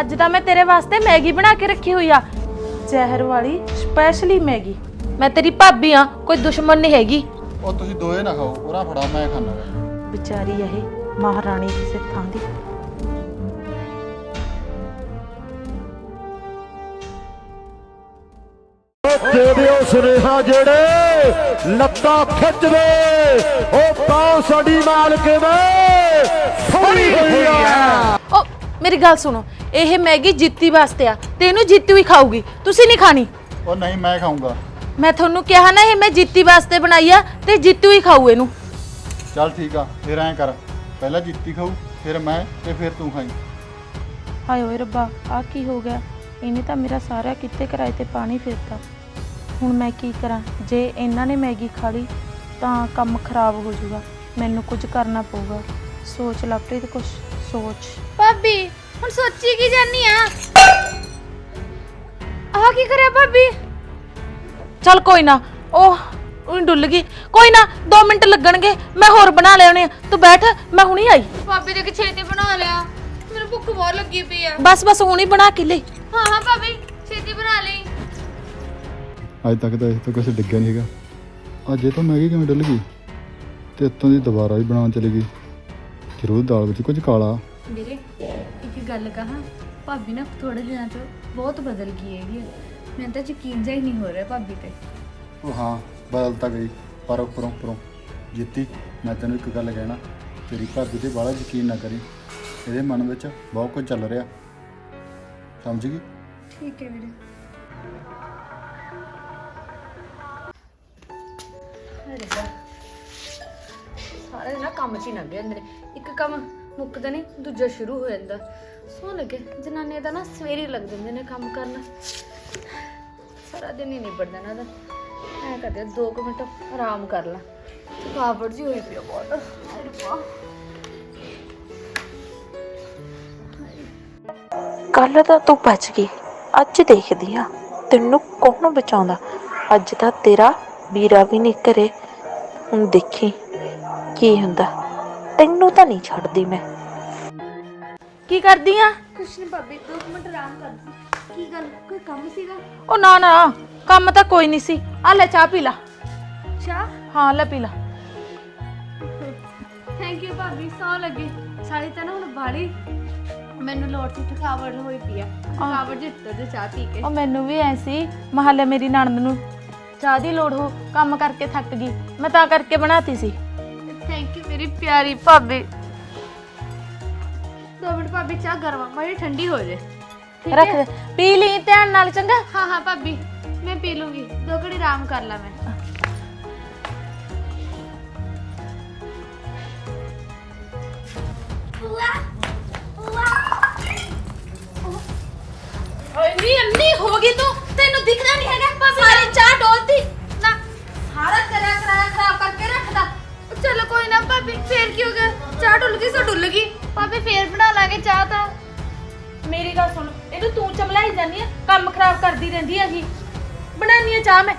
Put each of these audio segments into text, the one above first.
ਅੱਜ ਤਾਂ ਮੈਂ ਤੇਰੇ ਵਾਸਤੇ ਮੈਗੀ ਬਣਾ ਕੇ ਰੱਖੀ ਹੋਈ ਆ। ਜ਼ਹਿਰ ਵਾਲੀ ਸਪੈਸ਼ਲੀ ਮੈਗੀ। ਮੈਂ ਤੇਰੀ ਭਾਬੀ ਆ ਕੋਈ ਦੁਸ਼ਮਣ ਨਹੀਂ ਹੈਗੀ। ਉਹ ਤੁਸੀਂ ਦੋਏ ਨਾ ਖਾਓ ਉਹਰਾ ਫੜਾ ਮੈਂ ਖਾਣਾ ਵਿਚਾਰੀ ਇਹ ਮਹਾਰਾਣੀ ਕਿਸੇ ਥਾਂ ਦੀ। ਦੇ ਦਿਓ ਸੁਨੇਹਾ ਜਿਹੜੇ ਲੱਤਾਂ ਖਿੱਚਦੇ ਉਹ ਤਾਂ ਸਾਡੀ ਮਾਲਕੇ ਦੇ ਫੜੀ ਹੋਈ ਆ। ਮੇਰੀ ਗੱਲ ਸੁਣੋ ਇਹ ਮੈਗੀ ਜੀਤੀ ਵਾਸਤੇ ਆ ਤੇ ਇਹਨੂੰ ਜੀਤੀ ਹੋਈ ਖਾਊਗੀ। ਤੁਸੀਂ ਨਹੀਂ ਖਾਣੀ? ਉਹ ਨਹੀਂ ਮੈਂ ਖਾਊਂਗਾ। ਮੈਂ ਤੁਹਾਨੂੰ ਕਿਹਾ ਨਾ ਇਹ ਮੈਂ ਜੀਤੀ ਵਾਸਤੇ ਬਣਾਈ ਆ ਤੇ ਜੀਤੀ ਹੋਈ ਖਾਊ ਇਹਨੂੰ। ਚੱਲ ਠੀਕ ਆ ਫਿਰ ਐਂ ਕਰ। ਪਹਿਲਾਂ ਜੀਤੀ ਖਾਊ ਫਿਰ ਮੈਂ ਤੇ ਫਿਰ ਤੂੰ ਖਾਈ। ਹਾਏ ਓਏ ਰੱਬਾ ਆ ਕੀ ਹੋ ਗਿਆ? ਇਹਨੇ ਤਾਂ ਮੇਰਾ ਸਾਰਾ ਕਿੱਤੇ ਕਿਰਾਏ ਤੇ ਪਾਣੀ ਫੇਰਤਾ। ਹੁਣ ਮੈਂ ਕੀ ਕਰਾਂ? ਜੇ ਇਹਨਾਂ ਨੇ ਮੈਗੀ ਖਾ ਲਈ ਤਾਂ ਕੰਮ ਖਰਾਬ ਹੋ ਜਾਊਗਾ। ਮੈਨੂੰ ਕੁਝ ਕਰਨਾ ਪਊਗਾ। ਸੋਚ ਲਪਟੇ ਤੇ ਕੁਝ ਸੋਚ। ਭਾਬੀ ਹੁਣ ਸੋਚੀ ਕੀ ਜਾਨੀ ਆ? ਆਹ ਕੀ ਕਰਿਆ ਭਾਬੀ? ਚੱਲ ਕੋਈ ਨਾ ਉਹ ਉਹ ਡੁੱਲ ਗਈ। ਕੋਈ ਨਾ 2 ਮਿੰਟ ਲੱਗਣਗੇ ਮੈਂ ਹੋਰ ਬਣਾ ਲਿਆਉਣੇ ਆ ਤੂੰ ਬੈਠ ਮੈਂ ਹੁਣੀ ਆਈ। ਭਾਬੀ ਦੇ ਕਿ ਛੇਤੀ ਬਣਾ ਲਿਆ। ਮੈਨੂੰ ਭੁੱਖ ਬਹੁਤ ਲੱਗੀ ਪਈ ਆ। ਬਸ ਬਸ ਹੁਣੀ ਬਣਾ ਕੇ ਲਈ ਹਾਂ ਹਾਂ ਭਾਬੀ ਛੇਤੀ ਬਣਾ ਲਈ। ਅੱਜ ਤੱਕ ਤਾਂ ਇਹ ਤੋਂ ਕੁਝ ਡਿੱਗਿਆ ਨਹੀਂ ਹੈਗਾ। ਅੱਜ ਇਹ ਤਾਂ ਮੈਗੀ ਕਿਵੇਂ ਡੁੱਲ ਗਈ? ਤੇ ਇੱਥੋਂ ਦੀ ਦੁਬਾਰਾ ਵੀ ਬਣਾਉਣ ਚਲੀ ਗਈ। ਜ਼ਰੂਰ ਦਾਲ ਵਿੱਚ ਕੁਝ ਕਾਲਾ। ਵੀਰੇ ਇੱਕ ਗੱਲ ਕਹਾਂ ਭਾਬੀ ਨਾ ਥੋੜੇ ਦਿਨਾਂ ਤੋਂ ਬਹੁਤ ਬਦਲ ਗਈ ਹੈਗੀ ਆ। ਮੈਨੂੰ ਤਾਂ ਯਕੀਨ ਜਿਹਾ ਹੀ ਨਹੀਂ ਹੋ ਰਿਹਾ ਭਾਬੀ ਤੇ। ਉਹ ਹਾਂ ਬਦਲ ਤਾਂ ਗਈ ਪਰ ਉੱਪਰੋਂ ਉੱਪਰੋਂ। ਜਿੱਤੀ ਮੈਂ ਤੈਨੂੰ ਇੱਕ ਗੱਲ ਕਹਿਣਾ ਤੇਰੀ ਭਾਬੀ ਤੇ ਬਾਹਲਾ ਯਕੀਨ ਨਾ ਕਰੀ। ਇਹਦੇ ਮਨ ਵਿੱਚ ਬਹੁਤ ਕੁਝ ਚੱਲ ਰਿਹਾ। ਸਮਝ ਗਈ? ਠੀਕ ਹੈ ਵੀਰੇ। ਕੰਮ 'ਚ ਹੀ ਲੰਘ ਜਾਂਦੇ ਨੇ। ਇੱਕ ਕੰਮ ਮੁੱਕਦਾ ਨਹੀਂ, ਦੂਜਾ ਸ਼ੁਰੂ ਹੋ ਜਾਂਦਾ। ਸੋ ਲੱਗੇ ਜਨਾਨੇ ਦਾ ਨਾ ਸਵੇਰੇ ਲੱਗ ਜਾਂਦੇ ਨੇ ਕੰਮ ਕਰਨ। ਸਾਰਾ ਦਿਨ ਹੀ ਨਿਬੜਦਾ ਨਾ ਦਾ ਐ ਕਰਦੇ 2 ਮਿੰਟ ਆਰਾਮ ਕਰ ਲਾ। ਥਕਾਵਟ ਜੀ ਹੋਈ ਪਈ ਬਹੁਤ। ਹਾਏ ਰੱਬਾ। ਕੱਲ ਤਾਂ ਤੂੰ ਬਚ ਗਈ। ਅੱਜ ਦੇਖਦੀ ਆ, ਤੈਨੂੰ ਕੌਣ ਬਚਾਉਂਦਾ? ਅੱਜ ਤਾਂ ਤੇਰਾ ਵੀਰਾ ਵੀ ਨਹੀਂ ਘਰੇ। ਹੁਣ ਦੇਖੀ ਕੀ ਹੁੰਦਾ। ਤੈਨੂੰ ਤਾਂ ਨਹੀਂ ਛੱਡਦੀ ਮੈਂ। ਕੀ ਕਰਦੀ ਆ? ਕੁਛ ਨਹੀਂ ਭਾਬੀ 2 ਮਿੰਟ ਆਰਾਮ ਕਰ ਕੀ ਗੱਲ ਕੋਈ ਕੰਮ ਸੀਗਾ? ਉਹ ਨਾ ਨਾ ਕੰਮ ਤਾਂ ਕੋਈ ਨਹੀਂ ਸੀ। ਆ ਲੈ ਚਾਹ ਪੀ ਲਾ। ਚਾਹ? ਹਾਂ ਲੈ ਪੀ ਲਾ। ਥੈਂਕ ਯੂ ਭਾਬੀ ਸੌ ਲੱਗੀ। ਸਾਡੀ ਤਾਂ ਨਾ ਹੁਣ ਬਾੜੀ ਮੈਨੂੰ ਲੋੜ ਸੀ ਥਕਾਵਟ ਹੋਈ ਪਈ ਆ। ਥਕਾਵਟ ਜਿੱਤੋ ਜੇ ਚਾਹ ਪੀ ਕੇ। ਉਹ ਮੈਨੂੰ ਵੀ ਐ ਸੀ ਮਹੱਲੇ ਮੇਰੀ ਨਣਦ ਨੂੰ। ਚਾਹ ਦੀ ਲੋੜ ਹੋ ਕੰਮ ਕਰਕੇ ਥੱਕ ਗਈ। ਮੈਂ ਤਾਂ ਕਰਕੇ ਬਣਾਤੀ ਸੀ। ਥੈਂਕ ਯੂ ਮੇਰੀ ਪਿਆਰੀ ਭਾਬੀ ਦੋ ਮਿੰਟ ਭਾਬੀ ਚਾਹ ਗਰਮ ਆ, ਮਾੜੀ ਠੰਡੀ ਹੋ ਜੇ ਠੀਕ ਰੱਖ ਹੈ? ਦੇ ਪੀ ਲਈ ਧਿਆਨ ਨਾਲ ਚੰਗਾ ਹਾਂ ਹਾਂ ਭਾਬੀ ਮੈਂ ਪੀ ਲੂੰਗੀ ਦੋ ਘੜੀ ਆਰਾਮ ਕਰ ਲਾ ਮੈਂ ਇੰਨੀ ਅੰਨੀ ਹੋ ਗਈ ਤੂੰ ਤੈਨੂੰ ਦਿਖਦਾ ਨਹੀਂ ਹੈਗਾ ਸਾਰੀ ਚਾਹ ਡੋਲਤੀ ਨਾ ਸਾਰਾ ਕਰਿਆ ਕਰਾਇਆ ਖਰਾਬ ਕਰਕੇ ਰੱਖਦਾ ਚਲੋ ਕੋਈ ਨਾ ਭਾਬੀ ਫੇਰ ਕੀ ਹੋ ਗਿਆ? ਚਾਹ ਡੁੱਲ ਗਈ ਸੋ ਡੁੱਲ ਗਈ। ਭਾਬੀ ਫੇਰ ਬਣਾ ਲਾਂਗੇ ਚਾਹ ਤਾਂ। ਮੇਰੀ ਗੱਲ ਸੁਣ ਇਹਨੂੰ ਤੂੰ ਚਮਲਾਈ ਜਾਂਦੀ ਆ ਕੰਮ ਖਰਾਬ ਕਰਦੀ ਰਹਿੰਦੀ ਹੈਗੀ ਬਣਾਉਣੀ ਆ ਚਾਹ ਮੈਂ।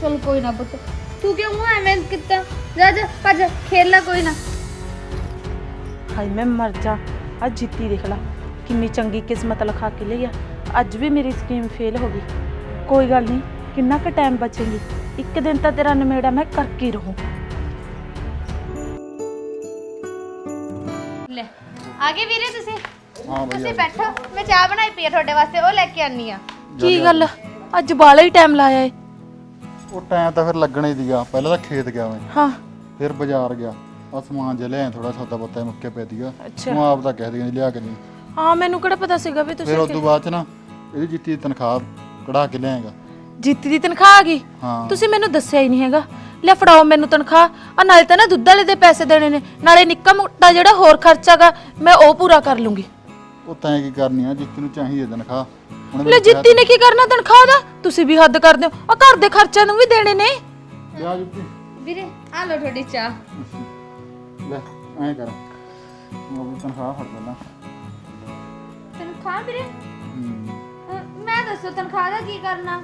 ਚਲ ਕੋਈ ਨਾ ਪੁੱਤ ਤੂੰ ਕਿਉਂ ਐਵੇਂ ਕੀਤਾ? ਜਾ ਜਾ ਭੱਜ ਖੇਲ ਲੈ ਕੋਈ ਨਾ। ਹਾਏ ਮੈਂ ਮਰ ਜਾ। ਅੱਜ ਜਿੱਤੀ ਦੇਖ ਲਾ ਕਿੰਨੀ ਚੰਗੀ ਕਿਸਮਤ ਲਿਖਾ ਕੇ ਲਈ ਆ। ਅੱਜ ਵੀ ਮੇਰੀ ਸਕੀਮ ਫੇਲ ਹੋ ਗਈ। ਕੋਈ ਗੱਲ ਨਹੀਂ ਕਿੰਨਾ ਕੁ ਟਾਈਮ ਬਚੇਗੀ? ਇੱਕ ਦਿਨ ਤਾਂ ਤੇਰਾ ਨਮੇੜਾ ਮੈਂ ਕਰਕੇ ਹੀ ਰਹੂੰ। ਲੈ ਆ ਗਏ ਵੀਰੇ ਤੁਸੀਂ? ਹਾਂ ਬਈ ਤੁਸੀਂ ਬੈਠੋ ਮੈਂ ਚਾਹ ਬਣਾਈ ਪਈ ਆ ਤੁਹਾਡੇ ਵਾਸਤੇ ਉਹ ਲੈ ਕੇ ਆਨੀ ਆ। ਕੀ ਗੱਲ? ਅੱਜ ਬਾਲਾ ਹੀ ਟਾਈਮ ਲਾਇਆ ਏ। ਉਹ ਟਾਈਮ ਤਾਂ ਫਿਰ ਲੱਗਣਾ ਹੀ ਦੀਗਾ ਪਹਿਲਾਂ ਤਾਂ ਖੇਤ ਗਿਆ ਮੈਂ। ਹਾਂ। ਫਿਰ ਬਾਜ਼ਾਰ ਗਿਆ। ਆ ਸਮਾਨ ਜਿਹਾ ਲਿਆਇਆ ਥੋੜਾ ਸੌਦਾ ਪੱਤਾ ਮੁੱਕੇ ਪੈ ਦੀਗਾ ਅੱਛਾ। ਆਪ ਤਾਂ ਕਹਿ ਦੀ ਲਿਆ ਕੇ ਨਹੀਂ ਹਾਂ ਮੈਨੂੰ ਕਿਹੜਾ ਪਤਾ ਸੀਗਾ ਵੀ ਫਿਰ ਤੁਸੀਂ ਉਸ ਤੋਂ ਬਾਅਦ ਚ ਨਾ ਇਹਦੀ ਜਿੱਤੀ ਦੀ ਤਨਖਾਹ ਕਢਾ ਕੇ ਲਿਆਏਗਾ। ਜਿੱਤੀ ਦੀ ਤਨਖਾਹ ਆ ਗਈ। ਹਾਂ। ਤੁਸੀਂ ਮੈਨੂੰ ਦੱਸਿਆ ਹੀ ਨਹੀਂ ਹੈਗਾ। ਲੈ ਫੜਾਓ ਮੈਨੂੰ ਤਨਖਾਹ। ਆ ਨਾਲੇ ਤਾਂ ਨਾ ਦੁੱਧ ਵਾਲੇ ਦੇ ਪੈਸੇ ਦੇਣੇ ਨੇ। ਨਾਲੇ ਨਿੱਕਾ ਮੋਟਾ ਜਿਹੜਾ ਹੋਰ ਖਰਚਾਗਾ ਮੈਂ ਉਹ ਪੂਰਾ ਕਰ ਲੂੰਗੀ। ਉਹ ਤੈਂ ਕੀ ਕਰਨੀ ਆ ਜਿੱਤੀ ਨੂੰ ਚਾਹੀਏ ਤਨਖਾਹ। ਲੈ ਜਿੱਤੀ ਨੇ ਕੀ ਕਰਨਾ ਤਨਖਾਹ ਦਾ? ਤੁਸੀਂ ਵੀ ਹੱਦ ਕਰਦੇ ਹੋ। ਆ ਘਰ ਦੇ ਖਰਚਿਆਂ ਨੂੰ ਵੀ ਦੇਣੇ ਨੇ। ਲਿਆ ਜਿੱਤੀ। ਵੀਰੇ ਆ ਲਓ ਤੁਹਾਡੀ ਚਾਹ। ਲੈ ਐਂ ਕਰ। ਆਪਣੀ ਤਨਖਾਹ ਫੜ ਪਹਿਲਾਂ ਤਨਖਾਹ ਵੀਰੇ? ਹੂੰ। ਅਹ, ਮੈਂ ਦੱਸੋ ਤਨਖਾਹ ਦਾ ਕੀ ਕਰਨਾ?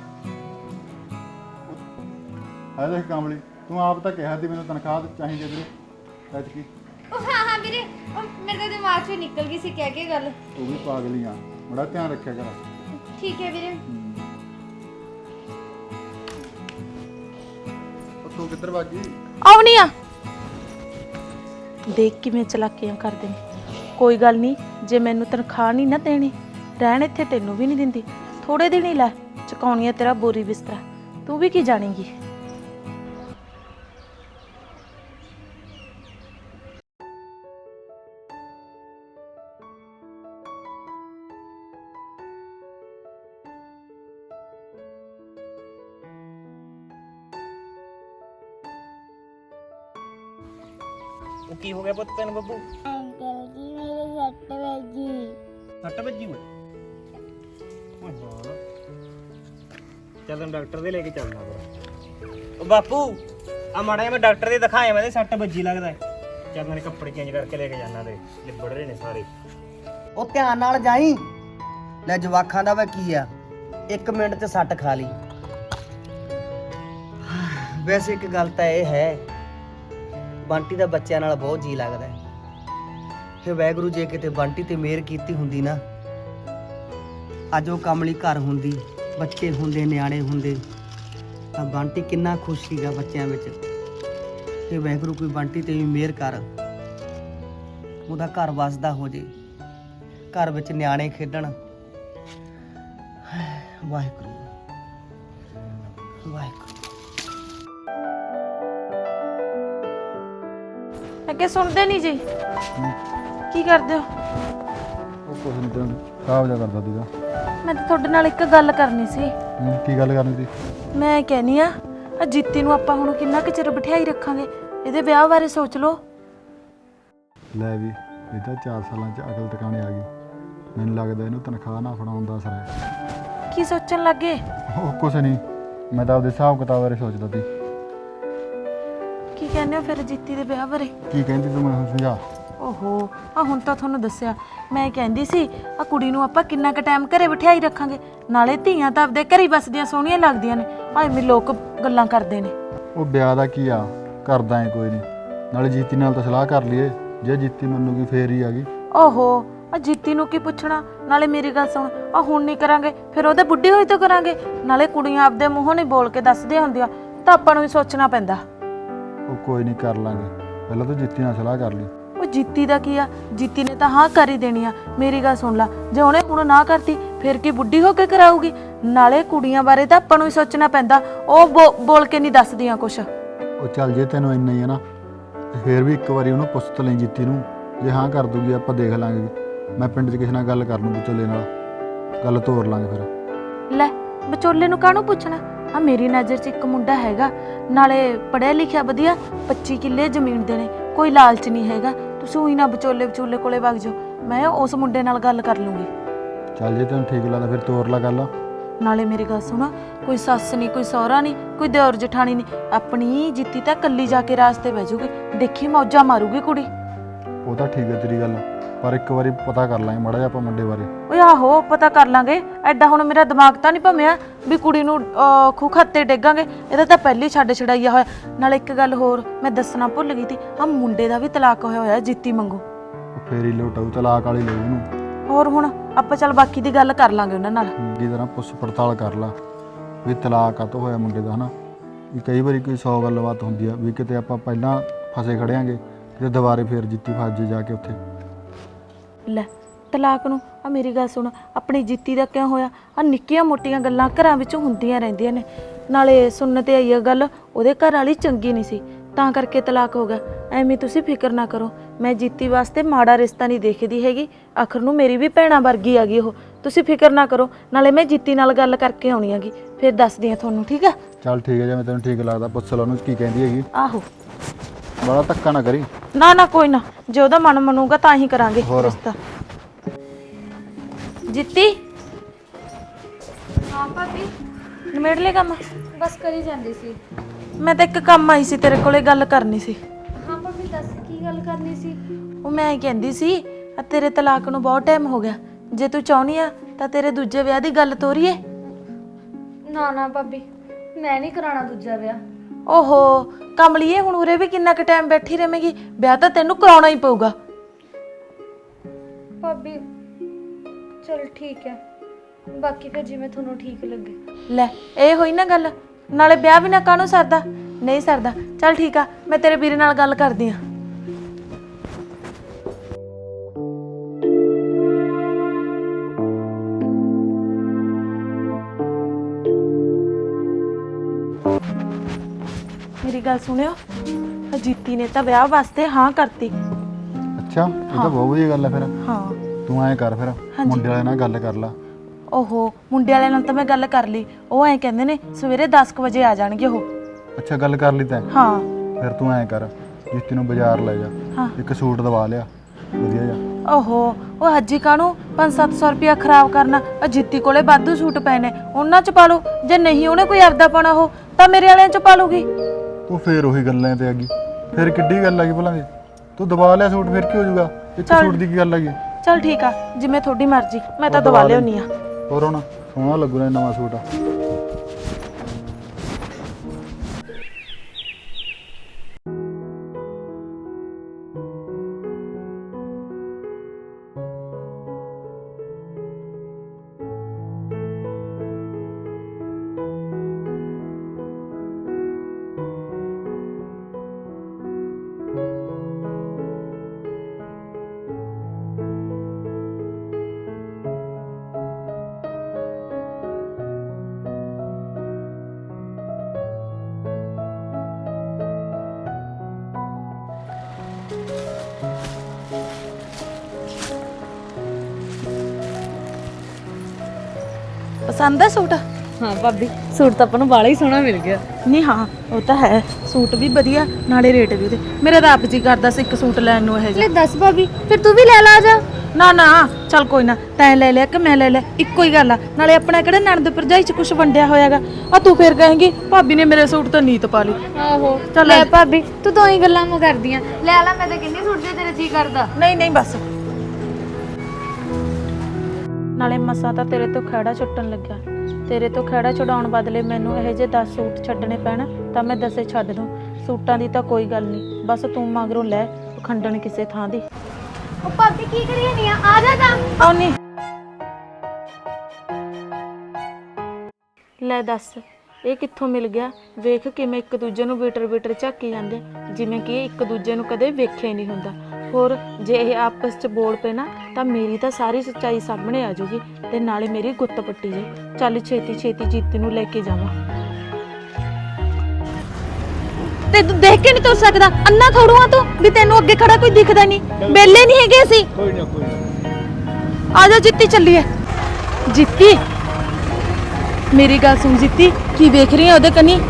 ਹੈ ਦੇਖ ਕਾਮਲੀ ਤੂੰ ਆਪ ਤਾਂ ਕਿਹਾ ਸੀ ਮੈਨੂੰ ਤਨਖਾਹ ਚਾਹੀਦੀ ਵੀਰੇ। ਐਤਕੀ। ਉਹ ਹਾਂ ਹਾਂ ਹਾਂ ਵੀਰੇ ਉਹ ਮੇਰੇ ਤਾਂ ਦਿਮਾਗ 'ਚੋਂ ਨਿਕਲ ਗਈ ਸੀ ਕਹਿ ਕੇ ਗੱਲ। ਤੂੰ ਵੀ ਪਾਗਲੀ ਆ ਬੜਾ ਧਿਆਨ ਰੱਖਿਆ ਕਰ। ਠੀਕ ਹੈ ਵੀਰੇ। ਉਹ ਤੂੰ ਕਿੱਧਰ ਭਾਗੀ ਆਉਣੀ ਆ। ਦੇਖ ਕਿਵੇਂ ਚਲਾਕੀਆਂ ਕਰਦੇ ਨੇ। ਕੋਈ ਗੱਲ ਨਹੀਂ ਜੇ ਮੈਨੂੰ ਤਨਖਾਹ ਨਹੀਂ ਨਾ ਦੇਣੀ ਰਹਿਣ ਇੱਥੇ ਤੈਨੂੰ ਵੀ ਨਹੀਂ ਦਿੰਦੀ। ਥੋੜੇ ਦਿਨ ਹੀ ਲੈ ਚੁਕਾਉਣੀ ਆ ਤੇਰਾ ਬੋਰੀ ਬਿਸਤਰਾ। ਤੂੰ ਵੀ ਕੀ ਜਾਣੇਗੀ? ਗਿਆ ਪੁੱਤ ਤੈਨੂੰ ਬੱਬੂ? ਅੰਕਲ ਜੀ ਮੇਰੇ ਸੱਟ ਵੱਜੀ ਸੱਟ ਵੱਜੀ ਓਏ ਓਏ ਹਾਂ। ਚੱਲ ਤੈਨੂੰ ਡਾਕਟਰ ਦੇ ਲੈ ਕੇ ਚੱਲਣਾ ਫਿਰ ਉਹ ਬਾਪੂ, ਆ ਮਾੜਾ ਮੈਂ ਡਾਕਟਰ ਦੇ ਦਿਖਾਇਆ ਮੈਂ ਤੇ ਸੱਟ ਵੱਜੀ ਲੱਗਦਾ। ਹੈ। ਚੱਲ ਮੈਂ ਕੱਪੜੇ ਚੇਂਜ ਕਰਕੇ ਲੈ ਕੇ ਜਾਣਾ ਤੇ, ਲਿਬੜ ਰਹੇ ਨੇ ਸਾਰੇ। ਉਹ ਧਿਆਨ ਨਾਲ ਜਾਈ। ਲੈ ਜਵਾਖਾਂ ਦਾ ਵਾ ਕੀ ਆ? ਇੱਕ ਮਿੰਟ ਚ ਸੱਟ ਖਾ ਲਈ। ਵੈਸੇ ਇੱਕ ਗੱਲ ਤਾਂ ਇਹ ਹੈ ਬੰਟੀ ਦਾ ਬੱਚਿਆਂ ਨਾਲ ਬਹੁਤ ਜੀ ਲੱਗਦਾ ਹੈ। ਕਿ ਵੈਗਰੂ ਜੇ ਕਿਤੇ ਬੰਟੀ ਤੇ ਮਿਹਰ ਕੀਤੀ ਹੁੰਦੀ ਨਾ, ਅੱਜ ਉਹ ਕਮਲੀ ਘਰ ਹੁੰਦੀ, ਬੱਚੇ ਹੁੰਦੇ, ਨਿਆਣੇ ਹੁੰਦੇ, ਤਾਂ ਬੰਟੀ ਕਿੰਨਾ ਖੁਸ਼ ਸੀਗਾ ਬੱਚਿਆਂ ਵਿੱਚ। ਕਿ ਵੈਗਰੂ ਕੋਈ ਬੰਟੀ ਤੇ ਵੀ ਮਿਹਰ ਕਰ, ਉਹਦਾ ਘਰ ਵਸਦਾ ਹੋ ਜੇ। ਘਰ ਵਿੱਚ ਨਿਆਣੇ ਖੇਡਣ। ਵਾਹਿਗੁਰੂ। ਵਾਹਿਗੁਰੂ। ਅੱਗੇ ਸੁਣਦੇ ਨਹੀਂ ਜੀ। ਕੀ ਕਰਦੇ ਹੋ? ਉਹ ਕੁਛ ਨਹੀਂ ਖਰਾਬ ਜਾ ਕਰਦਾ ਸੀਗਾ। ਮੈਂ ਤਾਂ ਤੁਹਾਡੇ ਨਾਲ ਇੱਕ ਗੱਲ ਕਰਨੀ ਸੀ। ਹੂੰ, ਕੀ ਗੱਲ ਕਰਨੀ ਸੀ? ਮੈਂ ਕਹਿਨੀ ਆ ਆ ਜੀਤੀ ਨੂੰ ਆਪਾਂ ਹੁਣ ਕਿੰਨਾ ਕੁ ਚਿਰ ਬਿਠਾਈ ਰੱਖਾਂਗੇ ਇਹਦੇ ਵਿਆਹ ਬਾਰੇ ਸੋਚ ਲਓ। ਲੈ ਵੀ ਇਹ ਤਾਂ 4 ਸਾਲਾਂ ਚ ਅਕਲ ਟਿਕਾਣੇ ਆ ਗਈ। ਮੈਨੂੰ ਲੱਗਦਾ ਇਹਨੂੰ ਤਨਖਾਹ ਨਾ ਫੜਾਉਣ ਦਾ ਅਸਰ ਹੈ। ਕੀ ਸੋਚਣ ਲੱਗੇ? ਉਹ ਕੁਛ ਨਹੀਂ ਮੈਂ ਤਾਂ ਆਪਦੇ ਹਿਸਾਬ ਕਿਤਾਬ ਬਾਰੇ ਸੋਚਦਾ ਸੀ। ਕੀ ਕਹਿੰਦੇ ਹੋ ਫਿਰ ਜੀਤੀ ਦੇ ਵਿਆਹ ਬਾਰੇ? ਕੀ ਕਹਿੰਦੀ ਤੂੰ ਮੈਨੂੰ ਸਮਝਾ? ਓਹੋ ਆ ਹੁਣ ਤਾਂ ਤੁਹਾਨੂੰ ਦੱਸਿਆ। ਮੈਂ ਕਹਿੰਦੀ ਸੀ ਆ ਕੁੜੀ ਨੂੰ ਆਪਾਂ ਕਿੰਨਾ ਕੁ ਟਾਈਮ ਘਰੇ ਬਿਠਾਈ ਰੱਖਾਂਗੇ। ਨਾਲੇ ਧੀਆਂ ਤਾਂ ਆਪਦੇ ਘਰੇ ਹੀ ਬਸਦੀਆਂ ਸੋਹਣੀਆਂ ਲੱਗਦੀਆਂ ਨੇ। ਭਾਵੇਂ ਮੇ ਲੋਕ ਗੱਲਾਂ ਕਰਦੇ ਨੇ। ਉਹ ਵਿਆਹ ਦਾ ਕੀ ਆ? ਕਰਦਾ ਐ ਕੋਈ ਨਹੀਂ ਨਾਲੇ ਜੀਤੀ ਨਾਲ ਤਾਂ ਸਲਾਹ ਕਰ ਲਈਏ। ਜੇ ਜੀਤੀ ਮੰਨੂਗੀ ਫੇਰ ਹੀ ਆ ਗਈ। ਓਹੋ ਆ ਜੀਤੀ ਨੂੰ ਕੀ ਪੁੱਛਣਾ? ਨਾਲੇ ਮੇਰੀ ਗੱਲ ਸੁਣ ਆ ਹੁਣ ਨਹੀਂ ਕਰਾਂਗੇ ਫਿਰ ਉਹਦੇ ਬੁੱਢੀ ਹੋਈ ਤਾਂ ਕਰਾਂਗੇ। ਨਾਲੇ ਕੁੜੀਆਂ ਆਪਦੇ ਮੂੰਹੋਂ ਨਹੀਂ ਬੋਲ ਕੇ ਦੱਸਦੀਆਂ ਹੁੰਦੀਆਂ ਤਾਂ ਆਪਾਂ ਨੂੰ ਵੀ ਸੋਚਣਾ ਪੈਂਦਾ। ਉਹ ਕੋਈ ਨਹੀਂ ਕਰ ਲਾਂਗੇ। ਪਹਿਲਾਂ ਤੂੰ ਜੀਤੀ ਨਾਲ ਸਲਾਹ ਕਰ ਲਈ। ਉਹ ਜੀਤੀ ਦਾ ਕੀ ਆ? ਜੀਤੀ ਨੇ ਤਾਂ ਹਾਂ ਕਰ ਹੀ ਦੇਣੀ ਆ। ਮੇਰੀ ਗੱਲ ਸੁਣ ਲੈ ਜੇ ਉਹਨੇ ਹੁਣ ਨਾ ਕਰਤੀ ਫਿਰ ਕੀ ਬੁੱਢੀ ਹੋ ਕੇ ਕਰਾਊਗੀ? ਨਾਲੇ ਕੁੜੀਆਂ ਬਾਰੇ ਤਾਂ ਆਪਾਂ ਨੂੰ ਹੀ ਸੋਚਣਾ ਪੈਂਦਾ। ਉਹ ਬੋ- ਬੋਲ ਕੇ ਨਹੀਂ ਦੱਸਦੀਆਂ ਕੁਛ। ਉਹ ਚੱਲ ਜੇ ਤੈਨੂੰ ਇੰਨਾ ਹੀ ਹੈ ਨਾ ਤੇ ਫੇਰ ਵੀ ਇੱਕ ਵਾਰੀ ਉਹਨੂੰ ਪੁੱਛ ਤਾਂ ਲਈ ਜੀਤੀ ਨੂੰ। ਜੇ ਹਾਂ ਕਰ ਦੂਗੀ ਆਪਾਂ ਦੇਖ ਲਾਂਗੇ ਮੈਂ ਪਿੰਡ 'ਚ ਕਿਸੇ ਨਾਲ ਗੱਲ ਕਰ ਲੂੰ ਵਿਚੋਲੇ ਨਾਲ। ਗੱਲ ਤੋਰ ਲਾਂਗੇ ਫਿਰ। ਲੈ ਵਿਚੋਲੇ ਨੂੰ ਕਾਹਨੂੰ ਪੁੱਛਣਾ? ਆ ਮੇਰੀ ਨਜ਼ਰ 'ਚ ਇੱਕ ਮੁੰਡਾ ਹੈਗਾ। ਨਾਲੇ ਪੜਿਆ ਲਿਖਿਆ ਵਧੀਆ 25 ਕਿੱਲੇ ਜ਼ਮੀਨ ਦੇ ਨੇ ਕੋਈ ਲਾਲਚ ਨਹੀਂ ਹੈਗਾ। ਤੁਸੀਂ ਉਹੀ ਨਾ ਵਿਚੋਲੇ ਵਿਚੋਲੇ ਕੋਲੇ ਵਗ ਜਾਓ ਮੈਂ ਉਸ ਮੁੰਡੇ ਨਾਲ ਗੱਲ ਕਰ ਲੂੰਗੀ। ਚੱਲ ਜੇ ਤੈਨੂੰ ਠੀਕ ਲੱਗਦਾ ਫਿਰ ਤੋਰ ਲਾ ਗੱਲ। ਨਾਲੇ ਮੇਰੀ ਗੱਲ ਸੁਣਾ ਕੋਈ ਸੱਸ ਨਹੀਂ ਕੋਈ ਸਹੁਰਾ ਨਹੀਂ ਕੋਈ ਦਿਓਰ ਜਠਾਣੀ ਨਹੀਂ ਆਪਣੀ ਜਿੱਤੀ ਤਾਂ ਕੱਲੀ ਜਾ ਕੇ ਰਾਸਤੇ ਬਹਿ ਜੂਗੀ ਦੇਖੀ ਮੌਜਾਂ ਮਾਰੂਗੀ ਕੁੜੀ। ਉਹ ਤਾਂ ਠੀਕ ਹੈ ਤੇਰੀ ਗੱਲ। ਪਰ ਇੱਕ ਵਾਰੀ ਪਤਾ ਕਰ ਲਾਂਗੇ ਮਾੜਾ ਜਿਹਾ ਆਪਾਂ ਮੁੰਡੇ ਬਾਰੇ। ਓਏ ਆਹੋ ਪਤਾ ਕਰ ਲਾਂਗੇ। ਐਡਾ ਹੁਣ ਮੇਰਾ ਦਿਮਾਗ ਤਾਂ ਨਹੀਂ ਭੰਮਿਆ ਵੀ ਕੁੜੀ ਨੂੰ ਅਹ, ਖੂਹ ਖਾਤੇ ਡੇਗਾਂਗੇ। ਇਹਦਾ ਤਾਂ ਪਹਿਲੀ ਛੱਡ ਛੜਾਈਆ ਹੋਇਆ। ਨਾਲ ਇੱਕ ਗੱਲ ਹੋਰ ਮੈਂ ਦੱਸਣਾ ਭੁੱਲ ਗਈ ਸੀ। ਆ ਮੁੰਡੇ ਦਾ ਵੀ ਤਲਾਕ ਹੋਇਆ ਹੋਇਆ ਜੀਤੀ ਮੰਗੂ ਉਹ ਫੇਰ ਹੀ ਲੋਟਾਊ ਤਲਾਕ ਵਾਲੀ ਲੈ ਉਹਨੂੰ ਹੋਰ ਹੁਣ ਆਪਾਂ ਚੱਲ ਬਾਕੀ ਦੀ ਗੱਲ ਕਰ ਲਾਂਗੇ ਉਹਨਾਂ ਨਾਲ। ਚੰਗੀ ਤਰ੍ਹਾਂ ਪੁੱਛ ਪੜਤਾਲ ਕਰ ਲਾ ਵੀ ਤਲਾਕ ਕਾਤੋਂ ਹੋਇਆ ਮੁੰਡੇ ਦਾ ਹਨਾ? ਵੀ ਕਈ ਵਾਰੀ ਕੋਈ ਸੌ ਗੱਲਬਾਤ ਹੁੰਦੀ ਆ ਵੀ ਕਿਤੇ ਆਪਾਂ ਪਹਿਲਾਂ ਫਸੇ ਖੜਿਆਂਗੇ ਤੇ ਦੁਬਾਰੇ ਫੇਰ ਜਿੱਤੀ ਫਸ ਜੇ ਜਾ ਕੇ ਉੱਥੇ। ਲੈ ਤਲਾਕ ਨੂੰ। ਆ ਮੇਰੀ ਗੱਲ ਸੁਣ ਆਪਣੀ ਜਿੱਤੀ ਦਾ ਕਿਉਂ ਹੋਇਆ? ਆ ਨਿੱਕੀਆਂ ਮੋਟੀਆਂ ਗੱਲਾਂ ਘਰਾਂ ਵਿੱਚ ਹੁੰਦੀਆਂ ਰਹਿੰਦੀਆਂ ਨੇ। ਨਾਲੇ ਸੁਣਨ ਤੇ ਆਈ ਆ ਗੱਲ ਉਹਦੇ ਘਰ ਵਾਲੀ ਚੰਗੀ ਨਹੀਂ ਸੀ। ਤਾਂ ਕਰਕੇ ਤਲਾਕ ਹੋ ਗਿਆ। ਐਵੇਂ ਤੁਸੀਂ ਫਿਕਰ ਨਾ ਕਰੋ। ਮੈਂ ਜਿੱਤੀ ਵਾਸਤੇ ਮਾੜਾ ਰਿਸ਼ਤਾ ਨਹੀਂ ਦੇਖਦੀ ਹੈਗੀ। ਆਖਰ ਨੂੰ ਮੇਰੀ ਵੀ ਭੈਣਾ ਵਰਗੀ ਆ ਗਈ ਉਹ। ਤੁਸੀਂ ਫਿਕਰ ਨਾ ਕਰੋ। ਨਾਲੇ ਮੈਂ ਜਿੱਤੀ ਨਾਲ ਗੱਲ ਕਰਕੇ ਆਉਣੀ ਹੈਗੀ। ਫਿਰ ਦੱਸਦੀ ਆ ਤੁਹਾਨੂੰ ਠੀਕ ਆ? ਚੱਲ ਠੀਕ ਹੈ ਜੇ ਮੈਂ ਤੈਨੂੰ ਠੀਕ ਲੱਗਦਾ ਪੁੱਛ ਲਾ ਉਹਨੂੰ ਕੀ ਕਹਿੰਦੀ ਹੈਗੀ। ਆਹੋ। ਬੜਾ ਧੱਕਾ ਨਾ ਕਰੀ। ਨਾ ਨਾ ਕੋਈ ਨਾ। ਜੇ ਉਹਦਾ ਮਨ ਮੰਨੂਗਾ ਤਾਂ ਹੀ ਕਰਾਂਗੇ ਹੋਰ। ਰਿਸ਼ਤਾ। ਜਿੱਤੀ? ਹਾਂ ਭਾਬੀ। ਨਿਮੇੜ ਲੈ ਕੰਮ। ਬਸ ਕਰੀ ਜਾਂਦੀ ਸੀ। ਮੈਂ ਤਾਂ ਇੱਕ ਕੰਮ ਆਈ ਸੀ ਤੇਰੇ ਕੋਲੇ ਗੱਲ ਕਰਨੀ ਸੀ। ਹਾਂ ਭਾਬੀ ਦੱਸ ਕੀ ਗੱਲ ਕਰਨੀ ਸੀ? ਉਹ ਮੈਂ ਇਹ ਕਹਿੰਦੀ ਸੀ ਆ ਤੇਰੇ ਤਲਾਕ ਨੂੰ ਬਹੁਤ ਟਾਈਮ ਹੋ ਗਿਆ। ਜੇ ਤੂੰ ਚਾਹਨੀ ਆ ਤਾਂ ਤੇਰੇ ਦੂਜੇ ਵਿਆਹ ਦੀ ਗੱਲ ਤੋਰੀਏ। ਨਾ ਨਾ ਭਾਬੀ। ਮੈਂ ਨਹੀਂ ਕਰਾਉਣਾ ਦੂਜਾ ਵਿਆਹ। ਓਹੋ ਕਮਲੀਏ ਹੁਣ ਉਰੇ ਵੀ ਕਿੰਨਾ ਕੁ ਟਾਈਮ ਬੈਠੀ ਰਹੇਗੀ ਵਿਆਹ ਤਾਂ ਤੈਨੂੰ ਕਰਾਉਣਾ ਹੀ ਪਊਗਾ। ਭਾਬੀ ਚਲ ਠੀਕ ਹੈ। ਬਾਕੀ ਫਿਰ ਜਿਵੇਂ ਤੁਹਾਨੂੰ ਠੀਕ ਲੱਗੇ। ਲੈ ਇਹ ਹੋਈ ਨਾ ਗੱਲ। ਨਾਲੇ ਵਿਆਹ ਵੀ ਨਾ ਕਾਹਨੂੰ ਸਰਦਾ? ਨਹੀਂ ਸਰਦਾ। ਚਲ ਠੀਕ ਆ ਮੈਂ ਤੇਰੇ ਵੀਰੇ ਨਾਲ ਗੱਲ ਕਰਦੀ ਆ। ਗੱਲ ਸੁਣਿਓ। ਅਜੀਤੀ ਨੇ ਤਾਂ ਵਿਆਹ ਵਾਸਤੇ ਹਾਂ ਕਰਤੀ। ਅੱਛਾ ਇਹ ਤਾਂ ਬਹੁਤ ਵਧੀਆ ਗੱਲ ਹੈ ਫਿਰ। ਹਾਂ। ਤੂੰ ਐਂ ਕਰ ਫਿਰ ਮੁੰਡੇ ਵਾਲੇ ਨਾਲ ਗੱਲ ਕਰ ਲਾ। ਓਹੋ ਮੁੰਡੇ ਵਾਲਿਆਂ ਨਾਲ ਤਾਂ ਮੈਂ ਗੱਲ ਕਰ ਲਈ। ਉਹ ਐਂ ਕਹਿੰਦੇ ਨੇ ਸਵੇਰੇ 10 ਕੁ ਵਜੇ ਆ ਜਾਣਗੇ ਉਹ। ਅੱਛਾ ਗੱਲ ਕਰ ਲਈ ਤੈਂ। ਹਾਂ। ਫਿਰ ਤੂੰ ਐਂ ਕਰ ਜਿੱਤੀ ਨੂੰ ਬਾਜ਼ਾਰ ਲੈ ਜਾ। ਹਾਂ। ਇੱਕ ਸੂਟ ਦਵਾ ਲਿਆ। ਵਧੀਆ ਜਿਹਾ। ਓਹੋ ਉਹ ਹੱਜੀ ਕਾਨੂੰ 5-700 ਰੁਪਇਆ ਖਰਾਬ ਕਰਨਾ। ਅਜੀਤੀ ਕੋਲੇ ਵਾਧੂ ਸੂਟ ਪਏ ਨੇ। ਉਹਨਾਂ ਚ ਪਾ ਲਓ। ਜੇ ਨਹੀਂ ਉਹਨੇ ਕੋਈ ਆਪਦਾ ਪਾਣਾ ਉਹ ਤਾਂ ਮੇਰੇ ਵਾਲਿਆਂ ਚ ਪਾ ਲੂਗੀ ਤੂੰ ਫੇਰ ਉਹੀ ਗੱਲਾਂ ਤੇ ਆ ਗਈ ਫਿਰ ਕਿੱਡੀ ਗੱਲ ਆ ਗਈ ਭਲਾ ਦੀ ਤੂੰ ਦਵਾ ਲਿਆ ਸੂਟ ਫਿਰ ਕੀ ਹੋ ਜਾਊਗਾ? ਇੱਕ ਚੱਲ। ਸੂਟ ਦੀ ਕੀ ਗੱਲ ਆ ਗਈ ਚਲ ਠੀਕ ਆ ਜਿਵੇਂ ਤੁਹਾਡੀ ਮਰਜ਼ੀ ਮੈਂ ਤਾਂ ਦਵਾ ਲਿਆਉਣੀ ਆ। ਹੋਰ ਹੁਣ ਸੋਹਣਾ ਲੱਗੂ ਨਾ ਨਵਾਂ ਸੂਟ। ਪਸੰਦ ਆ ਸੂਟ? ਹਾਂ ਭਾਬੀ ਸੂਟ ਤਾਂ ਆਪਾਂ ਨੂੰ ਬਾਲਾ ਹੀ ਸੋਹਣਾ ਮਿਲ ਗਿਆ। ਨਹੀਂ ਹਾਂ ਉਹ ਤਾਂ ਹੈ। ਸੂਟ ਵੀ ਵਧੀਆ ਨਾਲੇ ਰੇਟ ਵੀ ਉਹਦੇ। ਮੇਰਾ ਤਾਂ ਆਪ ਜੀ ਕਰਦਾ ਸੀ ਇੱਕ ਸੂਟ ਲੈਣ ਨੂੰ ਇਹ ਜਿਹਾ। ਲੈ ਦੱਸ ਭਾਬੀ ਫਿਰ ਤੂੰ ਵੀ ਲੈ ਲਾ ਜਾ। ਨਾ ਨਾ ਚੱਲ ਕੋਈ ਨਾ ਤੈਂ ਲੈ ਲਿਆ ਕਿ ਮੈਂ ਲੈ ਲਿਆ ਇੱਕੋ ਹੀ ਗੱਲ ਆ। ਨਾਲੇ ਆਪਣਾ ਕਿਹੜਾ ਨਣਦ ਭਰਜਾਈ ਚ ਕੁਝ ਵੰਡਿਆ ਹੋਇਆਗਾ। ਆ ਤੂੰ ਫੇਰ ਕਹੇਂਗੀ ਭਾਬੀ ਨੇ ਮੇਰੇ ਸੂਟ ਤੋਂ ਨੀਤ ਪਾ ਲਈ। ਆਹੋ ਚੱਲ ਲੈ ਲੈ। ਭਾਬੀ ਤੂੰ ਤਾਂ ਹੀ ਗੱਲਾਂ ਮੋ ਕਰਦੀਆਂ ਲੈ ਲਾ ਮੈਂ ਤਾਂ ਕਿੰਨੀ ਸੂਟ ਦੇ ਤੇਰੇ ਜੀ ਕਰਦਾ। ਨਹੀਂ ਨਹੀਂ ਬਸ। ਨਾਲੇ ਮਸਾਂ ਤਾਂ ਤੇਰੇ ਤੋਂ ਖੜਾ ਛੁੱਟਣ ਲੱਗਾ ਤੇਰੇ ਤੋਂ ਖੜਾ ਛੁਡਾਉਣ ਬਦਲੇ ਮੈਨੂੰ ਇਹੋ ਜਿਹੇ 10 ਸੂਟ ਛੱਡਣੇ ਪੈਣ ਤਾਂ ਮੈਂ ਦਸੇ ਛੱਡ ਦੂੰ। ਸੂਟਾਂ ਦੀ ਤਾਂ ਕੋਈ ਗੱਲ ਨਹੀਂ ਬਸ ਤੂੰ ਮਗਰੋਂ ਲੈ ਖੰਡਣ ਕਿਸੇ ਥਾਂ ਦੀ। ਉਹ ਭਾਬੀ ਕੀ ਕਰੀ ਨਹੀਂ ਆ? ਆ ਜਾ ਤਾਂ। ਆਉਣੀ। ਲੈ ਦੱਸ ਇਹ ਕਿੱਥੋਂ ਮਿਲ ਗਿਆ? ਵੇਖ ਕਿਵੇਂ ਇੱਕ ਦੂਜੇ ਨੂੰ ਬੀਟਰ ਬੀਟਰ ਝਾਕੀ ਜਾਂਦੇ। ਜਿਵੇਂ ਕਿ ਇੱਕ ਦੂਜੇ ਨੂੰ ਕਦੇ ਵੇਖਿਆ ਹੀ ਨਹੀਂ ਹੁੰਦਾ। ਹੋਰ ਜੇ ਇਹ ਆਪਸ 'ਚ ਬੋਲ ਪਏ ਨਾ ਤਾਂ ਮੇਰੀ ਤਾਂ ਸਾਰੀ ਸੱਚਾਈ ਸਾਹਮਣੇ ਆ ਜਾਊਗੀ ਤੇ ਨਾਲੇ ਮੇਰੀ ਗੁੱਤ ਪੱਟੀ ਜੇ। ਚੱਲ ਛੇਤੀ ਛੇਤੀ ਜੀਤੀ ਨੂੰ ਲੈ ਕੇ ਜਾਵਾਂ। ਤੇ ਤੂੰ ਦੇਖ ਕੇ ਨਹੀਂ ਤੁਰ ਸਕਦਾ। ਅੰਨਾ ਥੋੜੂਆ ਤੂੰ ਵੀ ਤੈਨੂੰ ਅੱਗੇ ਖੜਾ ਕੋਈ ਦਿਖਦਾ ਨਹੀਂ। ਬੇਲੇ ਨਹੀਂ ਹੈਗੇ ਅਸੀਂ। ਕੋਈ ਨਾ ਕੋਈ ਨਾ। ਆ ਜਾ ਜਿੱਤੀ ਚੱਲੀਏ। ਜਿੱਤੀ ਮੇਰੀ ਗੱਲ ਸੁਣ ਜਿੱਤੀ। ਕੀ ਵੇਖ ਰਹੀ ਹੈ ਉਹਦੇ ਕੰਨੀ?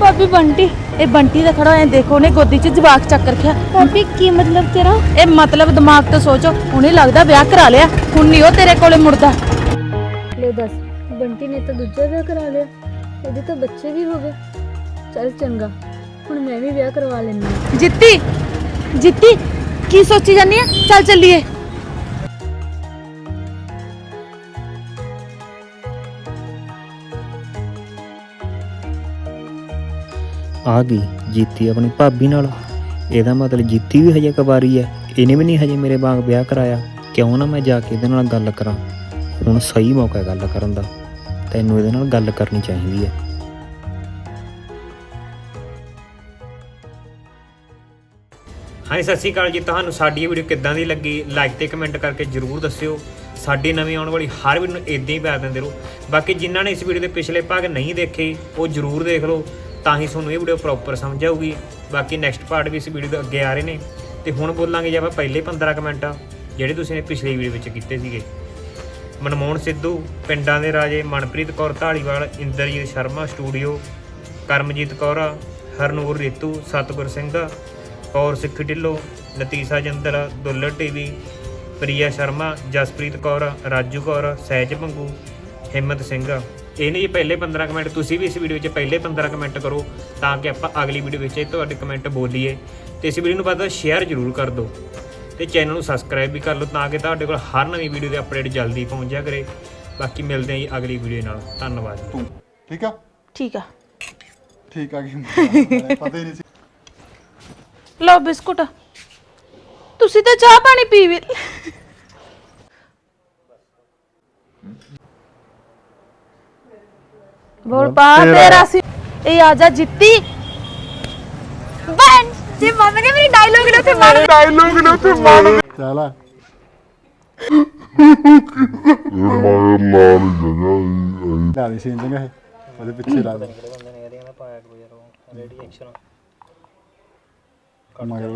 ਭਾਬੀ ਬੰਟੀ। ਇਹ ਬੰਟੀ ਦਾ ਖੜਾ ਐ ਦੇਖੋ ਉਹਨੇ ਗੋਦੀ 'ਚ ਜਵਾਕ ਚੱਕ ਰੱਖਿਆ। ਭਾਬੀ ਕੀ ਮਤਲਬ ਤੇਰਾ? ਇਹ ਮਤਲਬ ਦਿਮਾਗ ਤੋਂ ਸੋਚੋ ਉਹਨੇ ਲੱਗਦਾ ਵਿਆਹ ਕਰਾ ਲਿਆ ਹੁਣ ਨਹੀਂ ਉਹ ਤੇਰੇ ਕੋਲੇ ਮੁੜਦਾ। ਲੈ ਦੱਸ ਬੰਟੀ ਨੇ ਤਾਂ ਦੂਜਾ ਵਿਆਹ ਕਰਾ ਲਿਆ ਇਹਦੇ ਤਾਂ ਬੱਚੇ ਵੀ ਹੋ ਗਏ। ਚੱਲ ਚੰਗਾ ਹੁਣ ਮੈਂ ਵੀ ਵਿਆਹ ਕਰਵਾ ਲੈਂਦੀ ਜਿੱਤੀ ਜਿੱਤੀ ਕੀ ਸੋਚੀ ਜਾਂਦੀ ਆ ਚੱਲ ਚੱਲੀਏ। ਆ ਗਈ, ਜੀਤੀ ਆਪਣੀ ਭਾਬੀ ਨਾਲ। ਇਹਦਾ ਮਤਲਬ ਜੀਤੀ ਵੀ ਹਜੇ ਕੁਵਾਰੀ ਹੈ ਇਹਨੇ ਵੀ ਨਹੀਂ ਹਜੇ ਮੇਰੇ ਵਾਂਗ ਵਿਆਹ ਕਰਾਇਆ। ਕਿਉਂ ਨਾ ਮੈਂ ਜਾ ਕੇ ਇਹਦੇ ਨਾਲ ਗੱਲ ਕਰਾਂ? ਹੁਣ ਸਹੀ ਮੌਕਾ ਹੈ ਗੱਲ ਕਰਨ ਦਾ। ਤੈਨੂੰ ਇਹਦੇ ਨਾਲ ਗੱਲ ਕਰਨੀ ਚਾਹੀਦੀ ਹੈ ਹਾਂਜੀ, ਸਤਿ ਸ਼੍ਰੀ ਅਕਾਲ ਜੀ। ਤੁਹਾਨੂੰ ਸਾਡੀ ਇਹ ਵੀਡੀਓ ਕਿੱਦਾਂ ਦੀ ਲੱਗੀ? ਲਾਈਕ ਤੇ ਕਮੈਂਟ ਕਰਕੇ ਜਰੂਰ ਦੱਸਿਓ। ਸਾਡੀ ਨਵੀਂ ਆਉਣ ਵਾਲੀ ਹਰ ਵੀਡੀਓ ਨੂੰ ਇਦਾਂ ਹੀ ਪਿਆਰ ਦਿੰਦੇ ਰਹੋ। ਬਾਕੀ ਜਿਨ੍ਹਾਂ ਨੇ ਇਸ ਵੀਡੀਓ ਦੇ ਪਿਛਲੇ ਭਾਗ ਨਹੀਂ ਦੇਖੇ, ਉਹ ਜਰੂਰ ਦੇਖ ਲਓ। ਤਾਂ ਹੀ ਤੁਹਾਨੂੰ ਇਹ ਵੀਡੀਓ ਪ੍ਰੋਪਰ ਸਮਝ ਆਊਗੀ। ਬਾਕੀ ਨੈਕਸਟ ਪਾਰਟ ਵੀ ਇਸ ਵੀਡੀਓ ਦੇ ਅੱਗੇ ਆ ਰਹੇ ਨੇ। ਤੇ ਹੁਣ ਬੋਲਾਂਗੇ ਜੇ ਆਪਾਂ ਪਹਿਲੇ 15 ਕਮੈਂਟ ਜਿਹੜੇ ਤੁਸੀਂ ਪਿਛਲੀ ਵੀਡੀਓ ਵਿੱਚ ਕੀਤੇ ਸੀਗੇ। ਮਨਮੋਹਨ ਸਿੱਧੂ, ਪਿੰਡਾਂ ਦੇ ਰਾਜੇ ਮਨਪ੍ਰੀਤ ਕੌਰ ਢਾਲੀਵਾਲ ਇੰਦਰਜੀਤ ਸ਼ਰਮਾ ਸਟੂਡੀਓ ਕਰਮਜੀਤ ਕੌਰ, ਹਰਨੂਰ ਰੀਤੂ, ਸਤਗੁਰ ਸਿੰਘ, ਕੌਰ ਸਿੱਖ ਢਿੱਲੋਂ, ਨਤੀਸਾ ਜੰਦਰ ਦੁੱਲਰ ਟੀਵੀ, ਪ੍ਰਿਆ ਸ਼ਰਮਾ, ਜਸਪ੍ਰੀਤ ਕੌਰ, ਰਾਜੂ ਕੌਰ, ਸਹਿਜ ਭੰਗੂ ਹਿੰਮਤ ਸਿੰਘ। ਇਹ ਨੇ ਜੀ ਪਹਿਲੇ 15 ਕਮੈਂਟ ਤੁਸੀਂ ਵੀ ਇਸ ਵੀਡੀਓ 'ਚ ਪਹਿਲੇ 15 ਕਮੈਂਟ ਕਰੋ ਤਾਂ ਕਿ ਆਪਾਂ ਅਗਲੀ ਵੀਡੀਓ ਵਿੱਚ ਇਹ ਤੁਹਾਡੇ ਕਮੈਂਟ ਬੋਲੀਏ। ਤੇ ਇਸ ਵੀਡੀਓ ਨੂੰ ਵੱਧ ਤੋਂ ਸ਼ੇਅਰ ਜ਼ਰੂਰ ਕਰ ਦਿਓ ਤੇ ਚੈਨਲ ਨੂੰ ਸਬਸਕ੍ਰਾਈਬ ਵੀ ਕਰ ਲਓ ਤਾਂ ਕਿ ਤੁਹਾਡੇ ਕੋਲ ਹਰ ਨਵੀਂ ਵੀਡੀਓ ਦੀ ਅਪਡੇਟ ਜਲਦੀ ਪਹੁੰਚ ਜਾ ਕਰੇ। ਬਾਕੀ ਮਿਲਦੇ ਹਾਂ ਜੀ ਅਗਲੀ ਵੀਡੀਓ ਨਾਲ। ਧੰਨਵਾਦ ਤੂੰ ਠੀਕ ਆ? ਠੀਕ ਆ। ਠੀਕ ਆ ਕੀ ਪਤਾ ਹੀ ਨਹੀਂ ਸੀ। ਲਓ ਬਿਸਕੁਟ। ਤੁਸੀਂ ਤਾਂ ਚਾਹ ਪਾਣੀ ਪੀ ਵੀ ਬੋਲ ਪਾ ਤੇਰਾ। ਸੀ ਇਹ ਆ ਜਾ ਜਿੱਤੀ। ਬੈਨ ਜੇ ਮੰਨ ਗਏ ਮੇਰੀ ਡਾਇਲੋਗ ਨੇ ਉੱਥੇ ਮਾਰ ਚੱਲ ਆ। ਲਾ ਦੇ ਸੀਨ ਚੰਗਾ ਇਹ ਉਹਦੇ ਪਿੱਛੇ ਲਾ ਦੇ। ਬੰਦੇ ਨੇ ਇਹਦੇ ਨਾਲ ਪਾਇਆ ਕੋਈ ਯਾਰ ਰੈਡੀ ਐਕਸ਼ਨ ਮਗਰ